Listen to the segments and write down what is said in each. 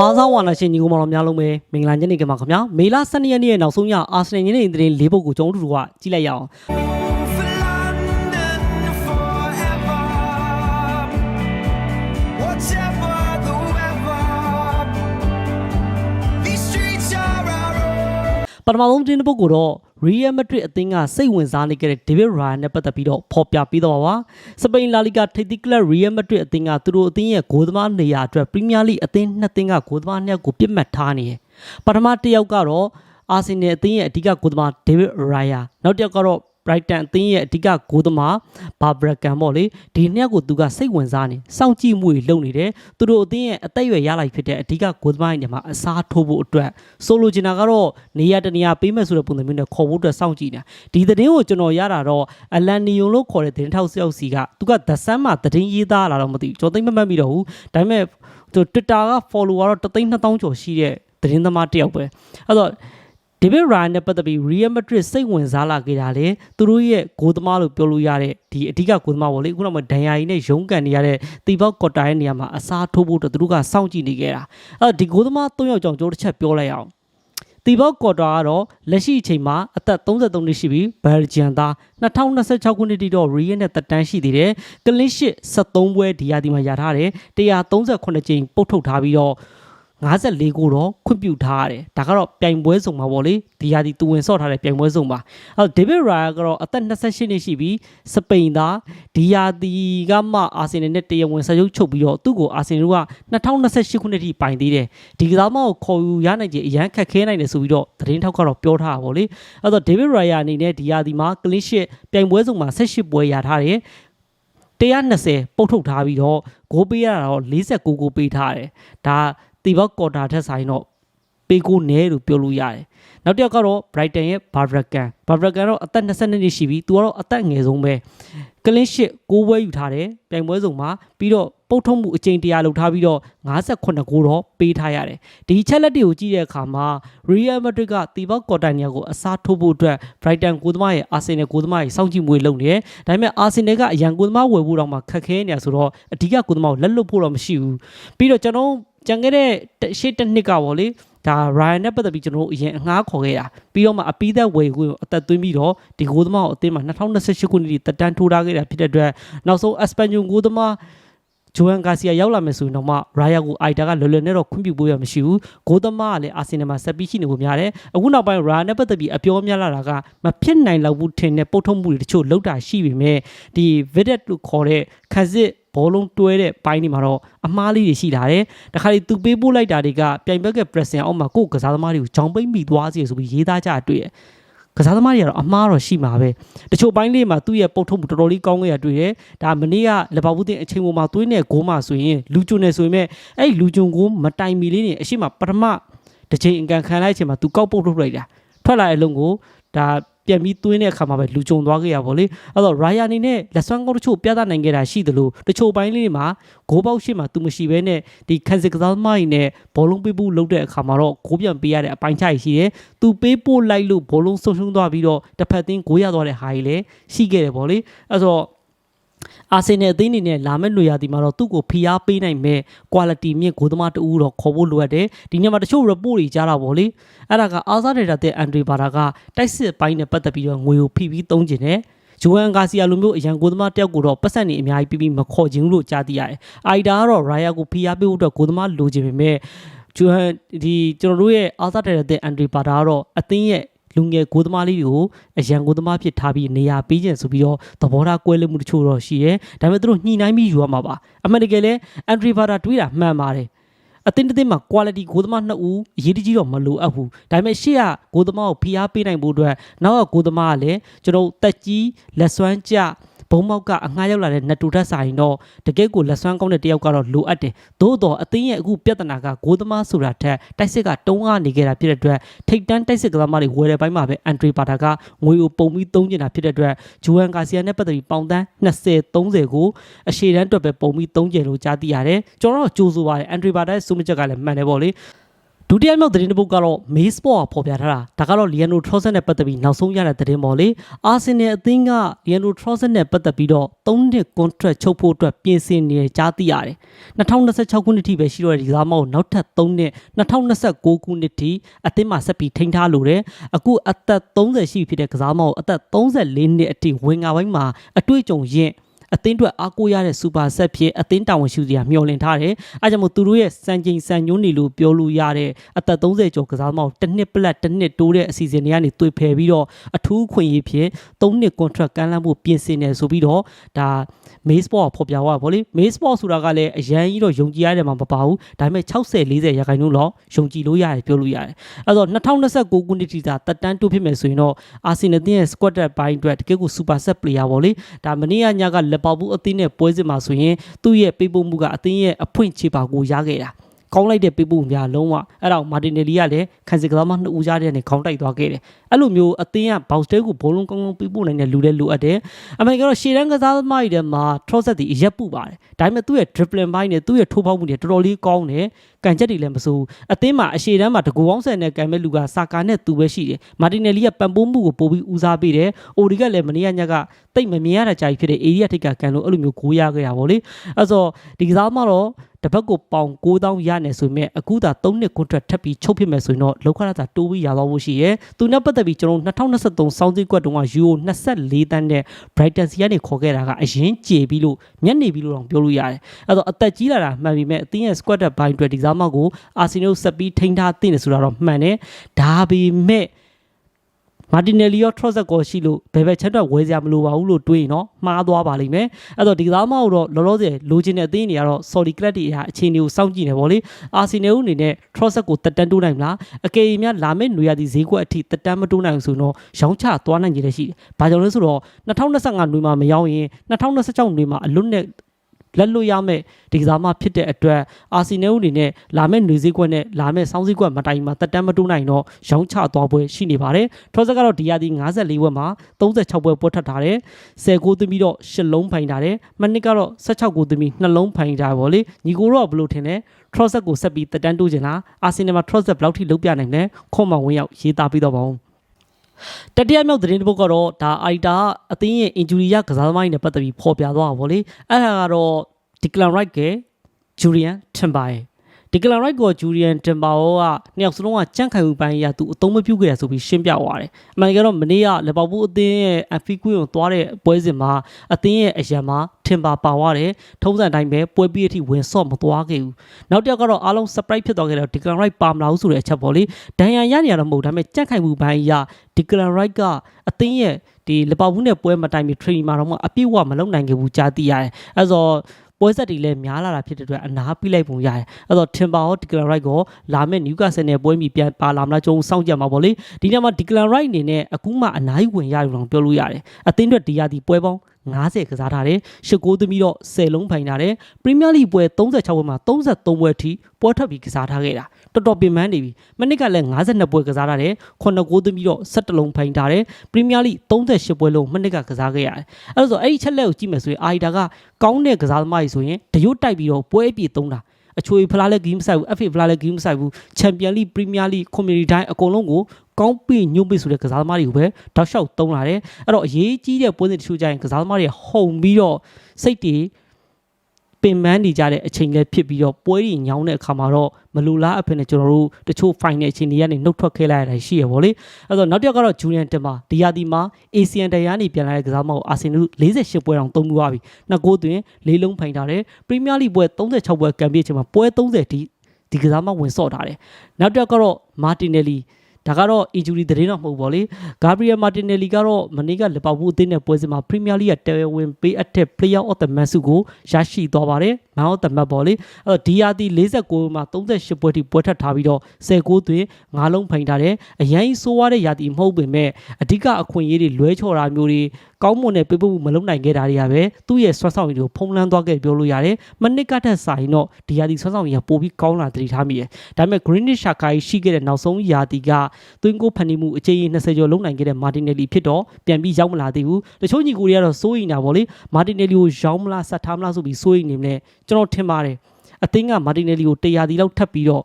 အားစားဝါနာရှင်ညီကိုမောင်တော်များလုံးပဲမင်္ဂလာညနေခင်းပါခင်ဗျာမေလ12ရက်နေ့ရဲ့နောက်ဆုံးရအာဆင်နယ်ညနေသတင်း၄ပုဒ်ကိုကျွန်တော်တို့ကကြည့်လိုက်ရအောင် For London forever. Whatever the weather, these streets are our own. ပထမဆုံးသတင်းတစ်ပုဒ်ကိုတော့ Real Madrid အသင်းကစိတ်ဝင်စားနေခဲ့တဲ့ David Raya နဲ့ပတ်သက်ပြီးတော့ဖော်ပြပေးတော့ပါပါစပိန်လာလီဂါထိပ်သီးကလပ် Real Madrid အသင်းကသူတို့အသင်းရဲ့ဂိုးသမားနေရာအတွက် Premier League အသင်းနှစ်သင်းကဂိုးသမားနှစ်ယောက်ကိုပြစ်မှတ်ထားနေတယ်ပထမတစ်ယောက်ကတော့အာဆင်နယ်အသင်းရဲ့အဓိကဂိုးသမား David Raya နောက်တစ်ယောက်ကတော့ Brighton အသင်းရဲ့အဓိကဂိုးသမား Barbara Can ပေါ့လေဒီနှစ်ယောက်ကိုသူကစိတ်ဝင်စားနေစောင့်ကြည့်မှုတွေလုပ်နေတယ်သူတို့အသင်းရဲ့အသက်အရွယ်ရလိုက်ဖြစ်တဲ့အဓိကဂိုးသမားတွေနေမှာအစားထိုးဖို့အတွက်ဆိုလိုချင်တာကတော့နေရာတနေရာပေးမဲ့ဆိုတဲ့ပုံစံမျိုးနဲ့ခေါ်ဖို့အတွက်စောင့်ကြည့်နေတာဒီသတင်းကိုကျွန်တော်ရတာတော့အလန်နီယုံလို့ခေါ်တဲ့သတင်းထောက်ဆယောက်စီကသူကဒဆန်းမှာသတင်းရေးသားလာတော့မသိဘူးကျွန်တော်သိမမှတ်မိတော့ဘူးဒါပေမဲ့သူ Twitter က follower တော့3သိန်း2000ကျော်ရှိတဲ့သတင်းသမားတစ်ယောက်ပဲအဲ့တော့ ဒေးဗစ်ရိုင်နဲ့ပတ်သက်ပြီး Real Madrid စိတ်ဝင်စားလာခဲ့တာလေသူတို့ရဲ့ဂိုးသမားလို့ပြောလို့ရတဲ့ဒီအဓိကဂိုးသမားပေါ့လေခုနကဒန်ယာကြီးနဲ့ရုံးကန်နေရတဲ့တီဘောက်ကော်တာရဲ့နေရာမှာအစားထိုးဖို့အတွက်သူတို့ကစောင့်ကြည့်နေခဲ့တာအဲ့တော့ဒီဂိုးသမား၃ယောက်ကြောင့်ကျွန်တော်တစ်ချက်ပြောလိုက်အောင်တီဘောက်ကော်တာကတော့လက်ရှိအချိန်မှာအသက်33နှစ်ရှိပြီဘယ်လ်ဂျီယန်သား2026ခုနှစ်တိတော့ Real နဲ့တက်တန်းရှိသေးတယ်ကလစ်ရှစ်73ပွဲဒီယာဒီမှာရထားတယ်138ကြိမ်ပုတ်ထုတ်ထားပြီးတော့ 54ကိုတော့ခွင့်ပြုထားရတယ်ဒါကတော့ပြိုင်ပွဲစုံမှာပေါ့လေဒီဟာဒီသူဝင်ဆော့ထားတဲ့ပြိုင်ပွဲစုံမှာအဲဒေးဗစ်ရာကတော့အသက်28နှစ်ရှိပြီးစပိန်သားဒီဟာဒီကမှအာဆင်နယ်နဲ့တရားဝင်ဆက်ရုပ်ချုပ်ပြီးတော့သူ့ကိုအာဆင်နယ်က2028ခုနှစ်ထိပိုင်သေးတယ်ဒီကစားမကိုခေါ်ယူရနိုင်ခြင်းအရန်ခက်ခဲနိုင်တယ်ဆိုပြီးတော့သတင်းထောက်ကတော့ပြောထားတာပေါ့လေအဲတော့ဒေးဗစ်ရာအနေနဲ့ဒီဟာဒီမှာကလစ်ရှစ်ပြိုင်ပွဲစုံမှာ18ပွဲရထားတယ်120ပုတ်ထုတ်ထားပြီးတော့ဂိုးပေးရတာတော့49ကိုပေးထားတယ်ဒါ တီဘောက်ကော်တာထက်ဆိုင်တော့ပေးကိုနဲလို့ပြောလို့ရတယ်။နောက်တစ်ယောက်ကတော့ Brighton ရဲ့ Barbracan Barbracan တော့အသက်22နှစ်ရှိပြီ။သူကတော့အသက်ငယ်ဆုံးပဲ။ကလင်းရှစ်6ပွဲယူထားတယ်။ပြိုင်ပွဲစုံမှာပြီးတော့ပုတ်ထုံးမှုအကြိမ်100လောက်ထားပြီးတော့58ကိုတော့ပေးထားရတယ်။ဒီချက်လက်တွေကိုကြည့်တဲ့အခါမှာ Real Madrid ကတီဘောက်ကော်တာနီယာကိုအစားထိုးဖို့အတွက် Brighton ကိုသမားရဲ့ Arsenal ကိုသမားရဲ့စောင့်ကြည့်မှုတွေလုပ်နေတယ်။ဒါပေမဲ့ Arsenal ကအရန်ကိုသမားဝယ်ဖို့တော့မှခက်ခဲနေတာဆိုတော့အဓိကကိုသမားကိုလက်လွတ်ဖို့တော့မရှိဘူး။ပြီးတော့ကျွန်တော် ကြံခဲ့တဲ့ရှေ့တစ်နှစ်ကပေါ့လေဒါ Ryan နဲ့ပတ်သက်ပြီးကျွန်တော်တို့အရင်အငှားခေါ်ခဲ့တာပြီးတော့မှအပီးသက်ဝယ်ကိုအသက်သွင်းပြီးတော့ဒီဂိုးသမားကိုအသင်းမှာ2028ခုနှစ်ထိတက်တန်းထိုးထားခဲ့တာဖြစ်တဲ့အတွက်နောက်ဆုံး Espanyol ဂိုးသမားဂျိုဟန်ဂါစီယာရောက်လာမယ်ဆိုရင်တော့မှရာယာကိုအိုက်တာကလွယ်လွယ်နဲ့တော့ခွင့်ပြုဖို့ရမရှိဘူးဂိုးသမားကလည်းအာဆင်နယ်မှာဆက်ပြီးရှိနေဖို့များတယ်အခုနောက်ပိုင်းရာနဲ့ပတ်သက်ပြီးအပြောများလာတာကမဖြစ်နိုင်လောက်ဘူးထင်တဲ့ပုတ်ထုံးမှုတွေတချို့လောက်တာရှိပေမဲ့ဒီ Videt လို့ခေါ်တဲ့ခန်းစစ် ဘောလုံးတွဲတဲ့ဘိုင်းတွေမှာတော့အမားလေးတွေရှိလာတယ်။တခါလေသူပေးပို့လိုက်တာတွေကပြိုင်ဘက်က pressing အောက်မှာကိုယ်ကစားသမားတွေကိုဂျောင်ပိတ်မိသွားစေဆိုပြီးရေးသားကြတွေ့တယ်။ကစားသမားတွေကတော့အမားတော့ရှိမှာပဲ။တချို့ဘိုင်းလေးမှာသူ့ရဲ့ပုတ်ထုံးမှုတော်တော်လေးကောင်းခဲ့ရတွေ့တယ်။ဒါမနေ့ကလဘဘူးတင်အချိန်ပေါ်မှာသွင်းတဲ့ဂိုးမှာဆိုရင်လူကျွန်းနေဆိုရင်အဲ့လူကျွန်းကိုမတိုင်မီလေးနေအရှိမပထမတစ်ချိန်အကန်ခံလိုက်ချိန်မှာသူကောက်ပုတ်ထုတ်လိုက်တာ။ထွက်လာတဲ့အလုံးကိုဒါ ပြန်ပြီးသွင်းတဲ့အခါမှာပဲလူကြုံသွားခဲ့ရပါလေအဲ့တော့ Raya အနေနဲ့လက်စွမ်းကောင်းတချို့ပြသနိုင်ခဲ့တာရှိသလိုတချို့ပိုင်းလေးတွေမှာဂိုးပေါက်ရှိမှသူမရှိဘဲနဲ့ဒီခန်းစစ်ကစားသမားကြီးနဲ့ဘောလုံးပေးဖို့လုပ်တဲ့အခါမှာတော့ဂိုးပြန်ပေးရတဲ့အပိုင်းခြားရှိတယ်သူပေးဖို့လိုက်လို့ဘောလုံးဆုံးရှုံးသွားပြီးတော့တစ်ဖက်သင်းဂိုးရသွားတဲ့ဟာကြီးလည်းရှိခဲ့တယ်ဗောလေအဲ့တော့ အာဆင်နယ်အသင်းအနေနဲ့လာမယ့်လူရသည်မှာတော့သူ့ကိုဖိအားပေးနိုင်မဲ့ quality မြင့်ဂိုးသမားတူတော့ခေါ်ဖို့လိုအပ်တယ်ဒီနေ့မှာတချို့ report တွေကြားတာဗောလေအဲ့ဒါကအာဇာဒေတာတဲ့အန်ဒရီဘာတာကတိုက်စစ်ပိုင်းနဲ့ပတ်သက်ပြီးတော့ငွေကိုဖိပြီးသုံးကျင်တယ်ဂျိုဟန်ဂါစီယာလိုမျိုးအရန်ကိုသမားတယောက်ကိုတော့ပတ်စံနေအများကြီးပြီးပြီးမခေါ်ခြင်းလို့ကြားသိရတယ်။အိုက်ဒါကတော့ရာယာကိုဖိအားပေးဖို့အတွက်ကိုသမားလိုချင်ပေမဲ့ဂျိုဟန်ဒီကျွန်တော်တို့ရဲ့အာဇာဒေတာတဲ့အန်ဒရီဘာတာကတော့အသင်းရဲ့ လူငယ်ကိုသမားလေးတွေကိုအရန်ကိုသမားဖြစ်ထားပြီးနေရာပေးခြင်းဆိုပြီးတော့သဘောထားကွဲလွဲမှုတချို့တော့ရှိရဲဒါပေမဲ့သူတို့ညှိနှိုင်းပြီးယူရမှာပါအမှန်တကယ်လဲအန်ဒရီဘာတာတွေးတာမှန်ပါတယ်အတင်းတင်းမှာ quality ဂိုးသမားနှစ်ဦးအရေးတကြီးတော့မလိုအပ်ဘူးဒါပေမဲ့ရှေ့ကဂိုးသမားကိုဖိအားပေးနိုင်ဖို့အတွက်နောက်ကဂိုးသမားကလည်းကျွန်တော်တက်ကြီးလက်စွမ်းကျ ဘုံမောက်ကအငှားရောက်လာတဲ့နတူထက်ဆိုင်တော့တကယ့်ကိုလက်စွမ်းကောင်းတဲ့တယောက်ကတော့လိုအပ်တယ်သို့တော့အသင်းရဲ့အခုပြဿနာကဂိုးသမားဆိုတာထက်တိုက်စစ်ကတုံးကနေခဲ့တာဖြစ်တဲ့အတွက်ထိတ်တန်းတိုက်စစ်ကစားသမားတွေဝယ်တဲ့ဘိုင်းမှာပဲအန်ဒရီပါတာကငွေကိုပုံပြီးသုံးနေတာဖြစ်တဲ့အတွက်ဂျိုဟန်ကာစီယာနဲ့ပတ်သက်ပြီးပေါင်တန်း20 30ကိုအရှေ့တန်းအတွက်ပဲပုံပြီးသုံးကြလို့ကြားသိရတယ်ကျွန်တော်တို့ကြိုးဆိုပါတယ်အန်ဒရီပါတာရဲ့စုမချက်ကလည်းမှန်တယ်ပေါ့လေ ဒုတိယမြောက်သတင်းတစ်ပုဒ်ကတော့ May Sport ကဖော်ပြထားတာဒါကတော့ Leandro Trossard နဲ့ပတ်သက်ပြီးနောက်ဆုံးရတဲ့သတင်းပေါ့လေအာဆင်နယ်အသင်းက Leandro Trossard နဲ့ပတ်သက်ပြီးတော့3နှစ် contract ချုပ်ဖို့အတွက်ပြင်ဆင်နေတယ်ကြားသိရတယ်2026ခုနှစ်ထိပဲရှိတော့တဲ့ဒီကစားမကိုနောက်ထပ်3နှစ်2029ခုနှစ်ထိအသင်းမှာဆက်ပြီးထိန်းထားလို့တယ်အခုအသက်30ရှိပြီဖြစ်တဲ့ကစားမကိုအသက်34နှစ်အထိဝင်ငါပိုင်းမှာအတွေ့အကြုံရင့် အသင်းအတွက်အားကိုးရတဲ့စူပါဆက်ဖြစ်အသင်းတာဝန်ရှိသူတွေကမျှော်လင့်ထားတယ်။အဲကြောင့်မို့သူတို့ရဲ့စံချိန်စံညွှန်းနေလို့ပြောလို့ရတဲ့အသက်30ကျော်ကစားသမားကိုတစ်နှစ်ပလက်တစ်နှစ်တိုးတဲ့အစီအစဉ်တွေကနေတွေ့ဖယ်ပြီးတော့အထူးခွင့်ရေးဖြစ်3နှစ် contract ကမ်းလှမ်းဖို့ပြင်ဆင်နေဆိုပြီးတော့ဒါ May Sport ကဖော်ပြသွားတာဗောလေ May Sport ဆိုတာကလည်းအရန်ကြီးတော့ယုံကြည်ရတယ်မှာမပါဘူးဒါပေမဲ့60 40ရာခိုင်နှုန်းတော့ယုံကြည်လို့ရတယ်ပြောလို့ရတယ်အဲတော့2029ခုနှစ်ထိသာတက်တန်းတိုးဖြစ်မယ်ဆိုရင်တော့အာဆင်နယ်ရဲ့ squad ဘိုင်းအတွက်တကယ်ကို super set player ဗောလေဒါမနေ့ကညကလက်ပေါဘူးအသင်းနဲ့ပွဲစစ်မှာဆိုရင်သူ့ရဲ့ပေးပို့မှုကအသင်းရဲ့အဖွင့်ချေပါကိုရခဲ့တာကောင်းလိုက်တဲ့ပေးပို့မှုများလုံးဝအဲ့တော့မာတင်နယ်လီကလည်းခံစစ်ကစားမနှစ်ဦးကြားတဲ့နဲ့ခေါင်းတိုက်သွားခဲ့တယ်အဲ့လိုမျိုးအသင်းကဘောက်စတဲကိုဘောလုံးကောင်းကောင်းပေးပို့နိုင်တဲ့လူလည်းလိုအပ်တယ်အမေကတော့ရှေ့တန်းကစားသမားတွေထဲမှာ Trossard ဒီအရက်ပူပါတယ်ဒါပေမဲ့သူ့ရဲ့ dribbling ဘိုင်းနဲ့သူ့ရဲ့ထိုးဖောက်မှုတွေတော်တော်လေးကောင်းတယ်ကန်ချက်တွေလည်းမစိုးဘူးအသင်းမှာအရှေ့တန်းမှာတကူအောင်ဆန်နဲ့ကန်မဲ့လူကစာကာနဲ့သူပဲရှိတယ်မာတင်နယ်လီကပံပိုးမှုကိုပို့ပြီးဦးစားပေးတယ်အိုဒီကလည်းမနေ့ကညကတိတ်မမြင်ရတဲ့ကြာကြီးဖြစ်တဲ့ area ထိတ်ကကန်လို့အဲ့လိုမျိုးကိုးရခဲ့တာဗောလေအဲ့ဆိုဒီကစားသမားတော့တစ်ပတ်ကိုပေါင်9000ရနေဆိုမြဲအခုသာ3နှစ် contract ထပ်ပြီးချုပ်ဖြစ်မယ်ဆိုရင်တော့လောက်ခရတာတိုးပြီးရသွားဖို့ရှိရဲသူနဲ့ပတ်သက်ပြီးကျွန်တော်2023စောင်းစည်းကွက်တုန်းက euro 24တန်းနဲ့ Brighton စီကနေခေါ်ခဲ့တာကအရင်ကြေပြီးလို့မျက်နေပြီးလို့တော့ပြောလို့ရတယ်အဲ့တော့အသက်ကြီးလာတာမှန်ပြီမဲ့အသင်းရဲ့ squad ဘိုင်းအတွက်ဒီစားမကိုအာဆင်နယ်ဆက်ပြီးထိန်းထားသင့်တယ်ဆိုတာတော့မှန်တယ်ဒါပေမဲ့မာတင်နယ်လီရော Trossard ကိုရှိလို့ဘယ်ဘက်ချက်တော့ဝဲစရာမလိုပါဘူးလို့တွေးရင်တော့မှားသွားပါလိမ့်မယ်အဲ့တော့ဒီကစားမကိုတော့လောလောဆယ်လိုချင်တဲ့အသင်းတွေကတော့ Saudi Club တွေအရာအခြေအနေကိုစောင့်ကြည့်နေပါလေအာဆင်နယ်အနေနဲ့ Trossard ကိုတက်တန်းတိုးနိုင်မလားအကယ်၍များလာမယ့်နွေရာသီဈေးကွက်အထိတက်တန်းမတိုးနိုင်ဘူးဆိုတော့ရောင်းချသွားနိုင်ကြတဲ့ရှိတယ်။ဘာကြောင့်လဲဆိုတော့2025နွေမှာမရောက်ရင်2026နွေမှာအလွတ်နဲ့ လက်လွတ်ရမယ့်ဒီကစားမဖြစ်တဲ့အတွက်အာဆီနယ်အနေနဲ့လာမယ့်နေစည်းကွက်နဲ့လာမယ့်စောင်းစည်းကွက်မတိုင်မှာတက်တန်းမတိုးနိုင်တော့ရောင်းချသွားပွဲရှိနေပါတယ်။ထော့ဆက်ကတော့ဒီရာသီ54ဝက်မှာ36ပွဲပွဲထပ်ထားတယ်။10ဂိုးသွင်းပြီးတော့10လုံးဖိုင်ထားတယ်။မနစ်ကတော့16ဂိုးသွင်းပြီး2လုံးဖိုင်ထားပါလေ။ညီကိုတော့ဘယ်လိုထင်လဲ။ Trossard ကိုဆက်ပြီးတက်တန်းတိုးချင်လား။အာဆီနယ်မှာ Trossard ဘယ်လောက်ထိလုပ်ပြနိုင်လဲ။ခွန်မဝင်ရောက်ရေးသားပြီးတော့ပါဦး။ တတိယမြောက်သတင်းတစ်ပုဒ်ကတော့ဒါအိုက်တာအသင်းရဲ့ injury ရကစားသမားတွေနဲ့ပတ်သက်ပြီးဖော်ပြသွားတာဗောလေအဲ့ဒါကတော့ Declan Rice က Julian Timber ရဲ့ Declan Rice ကို Julian Timber ကနှစ်ယောက်စလုံးကကြန့်ခိုင်မှုပိုင်းအရာသူအသုံးမပြုခဲ့ရဆိုပြီးရှင်းပြသွားတယ်အမှန်ကတော့မနေ့ကလက်ပေါပူအသင်းရဲ့ FA ကွင်းကိုသွားတဲ့ပွဲစဉ်မှာအသင်းရဲ့အရန်မှာ Timber ပါသွားတယ်ထုံးစံတိုင်းပဲပွဲပြီးအထိဝင်ဆော့မသွားခဲ့ဘူးနောက်တစ်ယောက်ကတော့အားလုံး surprise ဖြစ်သွားခဲ့တော့ Declan Rice ပါမလာဘူးဆိုတဲ့အချက်ပေါ့လေဒဏ်ရာရနေရတော့မဟုတ်ဒါပေမဲ့ကြန့်ခိုင်မှုပိုင်းအရာ Declan Rice ကအသင်းရဲ့ဒီလပဘူးနဲ့ပွဲမတိုင်မီ training မှာတော့မှအပြည့်အဝမလုပ်နိုင်ခဲ့ဘူးကြားသိရတယ်အဲဆို ပွဲဆက်တွေလည်းများလာတာဖြစ်တဲ့အတွက်အနားပြလိုက်ပုံရတယ်အဲ့တော့ Timber ရော Declan Rice ကိုလာမယ့် Newcastle နဲ့ပွဲမီပြန်ပါလာမလားကျွန်တော်စောင့်ကြမှာပေါ့လေဒီနေ့မှာ Declan Rice အနေနဲ့အခုမှအနားယူဝင်ရယူတော့ပြောလို့ရတယ်အသင်းအတွက်ဒီရာဒီပွဲပေါင်း90ကစားထားတယ်ရှစ်ကိုသမီးတော့10လုံးဖိုင်ထားတယ်ပရီးမီးယားလိပွဲ36ပွဲမှာ33ပွဲအထိပွဲထွက်ပြီးကစားထားခဲ့တာတော်တော်ပင်ပန်းနေပြီမနစ်ကလည်း52ပွဲကစားထားတယ်9ကိုသမီးတော့17လုံးဖိုင်ထားတယ်ပရီးမီးယားလိ38ပွဲလုံးမနစ်ကကစားခဲ့ရတယ်အဲ့ဒါဆိုအဲ့ဒီချက်လက်ကိုကြည့်မယ်ဆိုရင်အာရီတာကကောင်းတဲ့ကစားသမားကြီးဆိုရင်တရွတ်တိုက်ပြီးတော့ပွဲအပြည့်သုံးတာအချွေဖလားလည်းဂိမ်းမဆိုင်ဘူး FA ဖလားလည်းဂိမ်းမဆိုင်ဘူးချန်ပီယံလိပရီးမီးယားလိကွန်မြူနီတိုင်းအကုန်လုံးကို ကောင်းပြီးညွှန်ပြီးဆိုတဲ့ကစားသမားတွေကိုပဲတောက်လျှောက်သုံးလာတယ်အဲ့တော့အရေးကြီးတဲ့ပွဲစဉ်တချို့ကြရင်ကစားသမားတွေဟုန်ပြီးတော့စိတ်တွေပင်ပန်းနေကြတဲ့အချိန်လည်းဖြစ်ပြီးတော့ပွဲတွေညောင်းတဲ့အခါမှာတော့မလူလားအဖေနဲ့ကျွန်တော်တို့တချို့ final အချိန်တွေကနေနှုတ်ထွက်ခဲ့လိုက်ရတာရှိရပါလေအဲ့တော့နောက်တစ်ယောက်ကတော့ Julian Timber ဒီယာဒီမှာ ASEAN တရားနေပြန်လာတဲ့ကစားမကိုအာဆင်နယ်48ပွဲတောင်သုံးပြီးသွားပြီနှစ်ကိုးသွင်းလေးလုံးဖိုင်ထားတယ်ပရီးမီးယားလိပွဲ36ပွဲကံပြည့်ချိန်မှာပွဲ30ဒီဒီကစားမဝင်ဆော့ထားတယ်နောက်တစ်ယောက်ကတော့ Martinelli ဒါကတော့ injury သတင်းတော့မဟုတ်ပါလေ။ Gabriel Martinelli ကတော့မနေ့ကလီဗာပူးအသင်းနဲ့ပွဲစဉ်မှာ Premier League ရဲ့တယ်ဝင်ပေးအပ်တဲ့ Player of the Match ဆုကိုရရှိသွားပါတယ်။ Man of the Match ပေါ့လေ။အဲ့တော့ DRT 49မှာ38ပွဲထိပွဲထပ်ထားပြီးတော့19သွင်း9လုံးဖိုင်ထားတယ်။အရင်ဆိုးရတဲ့ရာသီမဟုတ်ပေမဲ့အဓိကအခွင့်အရေးတွေလွဲချော်တာမျိုးတွေကောင်းမွန်တဲ့ပေးပို့မှုမလုပ်နိုင်ခဲ့တာတွေကပဲသူ့ရဲ့ဆွမ်းဆောင်ရည်တွေကိုဖုံးလွှမ်းသွားခဲ့ပြောလို့ရတယ်။မနစ်ကထက်ဆိုင်တော့ဒီရာသီဆွမ်းဆောင်ရည်ကပိုပြီးကောင်းလာတည်ထားမိတယ်။ဒါပေမဲ့ Greenish Shaka ရှိခဲ့တဲ့နောက်ဆုံးရာသီကသွင်းကိုဖန်တီးမှုအချိန်20ကျော်လုံးနိုင်ခဲ့တဲ့ Martinelli ဖြစ်တော့ပြန်ပြီးရောက်မလာသေးဘူး။တချို့ညီကိုတွေကတော့စိုးရိမ်တာပေါ့လေ။ Martinelli ကိုရောက်မလားဆက်ထားမလားဆိုပြီးစိုးရိမ်နေမလဲ။ကျွန်တော်ထင်ပါတယ်။အသင်းက Martinelli ကို100ဒီလောက်ထပ်ပြီးတော့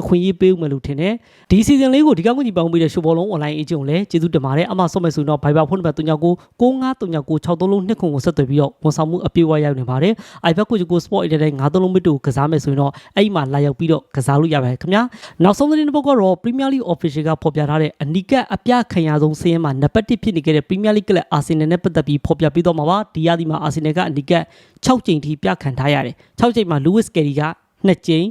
အခွင့်အရေးပေးဦးမယ်လို့ထင်တယ်ဒီ season လေးကိုဒီကောက်ကူညီပေါင်းပေးတဲ့ရှိုးဘောလုံး online agent ကိုလည်းကျေးဇူးတင်ပါတယ်အမှဆော့မယ်ဆိုရင်တော့ Viber ဖုန်းနံပါတ်39695396လုံးနှစ်ခုကိုဆက်သွယ်ပြီးတော့ဝန်ဆောင်မှုအပြည့်အဝရယူနေပါတယ် iPad ကိုကို Sport တဲ့93လုံးမစ်တို့ကိုကစားမယ်ဆိုရင်တော့အဲ့ဒီမှာလာရောက်ပြီးတော့ကစားလို့ရပါတယ်ခင်ဗျာနောက်ဆုံးသတင်းတစ်ပုဒ်ကတော့ Premier League Official ကဖော်ပြထားတဲ့အနီကတ်အပြခံရဆုံးစင်းမှာနံပါတ်1ဖြစ်နေခဲ့တဲ့ Premier League ကလပ် Arsenal နဲ့ပတ်သက်ပြီးဖော်ပြပေးတော့မှာပါဒီရသည်မှာ Arsenal ကအနီကတ်6ကြိမ်ထိပြခံထားရတယ်6ကြိမ်မှာ Lewis Kelly က နှစ်ကြိမ်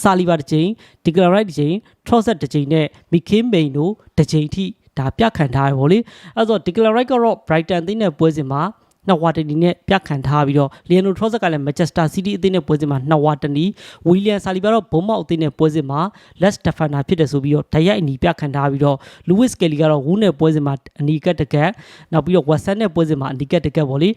ဆာလီဘာတစ်ကြိမ်ဒီကလရိုက်တစ်ကြိမ်ထရော့ဆက်တစ်ကြိမ်နဲ့မီကင်းမိန်တို့တစ်ကြိမ်ထိဒါပြခံထားရပါလေအဲ့တော့ဒီကလရိုက်ကတော့ Brighton အသင်းနဲ့ပွဲစဉ်မှာ နှစ်ဝါတနီနဲ့ပြခံထားပြီးတော့လီယန်နိုထရော့ဆက်ကလည်းမန်ချက်စတာစီးတီးအသင်းနဲ့ပွဲစဉ်မှာနှစ်ဝါတနီဝီလီယံဆာလီဘာတော့ဘုံမောက်အသင်းနဲ့ပွဲစဉ်မှာလက်စတဖန်နာဖြစ်တယ်ဆိုပြီးတော့ဓာတ်ရိုက်အနီပြခံထားပြီးတော့လူးဝစ်ကယ်လီကတော့ဝူးနဲ့ပွဲစဉ်မှာအနီကတ်တကက်နောက်ပြီးတော့ဝက်ဆန်နဲ့ပွဲစဉ်မှာအနီကတ်တကက်ပေါ့လေ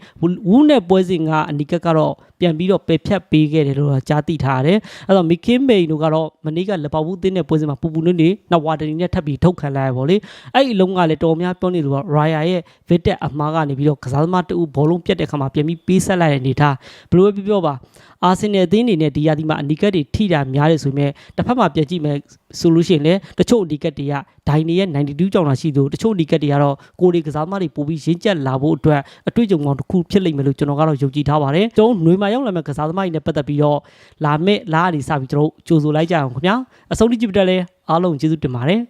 ဝူးနဲ့ပွဲစဉ်ကအနီကတ်ကတော့ပြန်ပြီးတော့ပယ်ဖြတ်ပေးခဲ့တယ်လို့တော့ကြားသိထားရတယ်အဲ့တော့မီကင်းမိန်တို့ကတော့မနေ့ကလက်ပါဘူးအသင်းနဲ့ပွဲစဉ်မှာပူပူနွေ့နေနှစ်ဝါတနီနဲ့ထပ်ပြီးထုတ်ခံလိုက်ရပေါ့လေအဲ့ဒီအလုံးကလည်းတော်များပြောနေလို့ရာယာရဲ့ဗစ်တက်အမားကနေပြီးတော့ကစားသမားတူဘောလုံးပြတ်တဲ့ခါမှာပြန်ပြီးပေးဆက်လိုက်တဲ့အနေထားဘယ်လိုပဲပြောပြောပါအာဆင်နယ်အသင်းအနေနဲ့ဒီရာဒီမှာအနီကတ်တွေထိတာများတယ်ဆိုပေမဲ့တစ်ဖက်မှာပြန်ကြည့်မယ်ဆိုလို့ရှိရင်လည်းတချို့အနီကတ်တွေကဒိုင်နေရဲ့92ကြောင်တာရှိသလိုတချို့အနီကတ်တွေကတော့ကိုယ်တွေကစားသမားတွေပို့ပြီးရင်းကျက်လာဖို့အတွက်အတွေ့အကြုံကောင်းတစ်ခုဖြစ်လိမ့်မယ်လို့ကျွန်တော်ကတော့ယုံကြည်ထားပါတယ်ကျွန်တော်ຫນွေမာရောက်လာမဲ့ကစားသမားတွေနဲ့ပတ်သက်ပြီးတော့လာမဲ့လာအနေစပြီးကျွန်တော်ကြိုဆိုလိုက်ကြအောင်ခင်ဗျာအဆုံးထိကြည့်ပြတဲ့လဲအားလုံးကျေးဇူးတင်ပါတယ်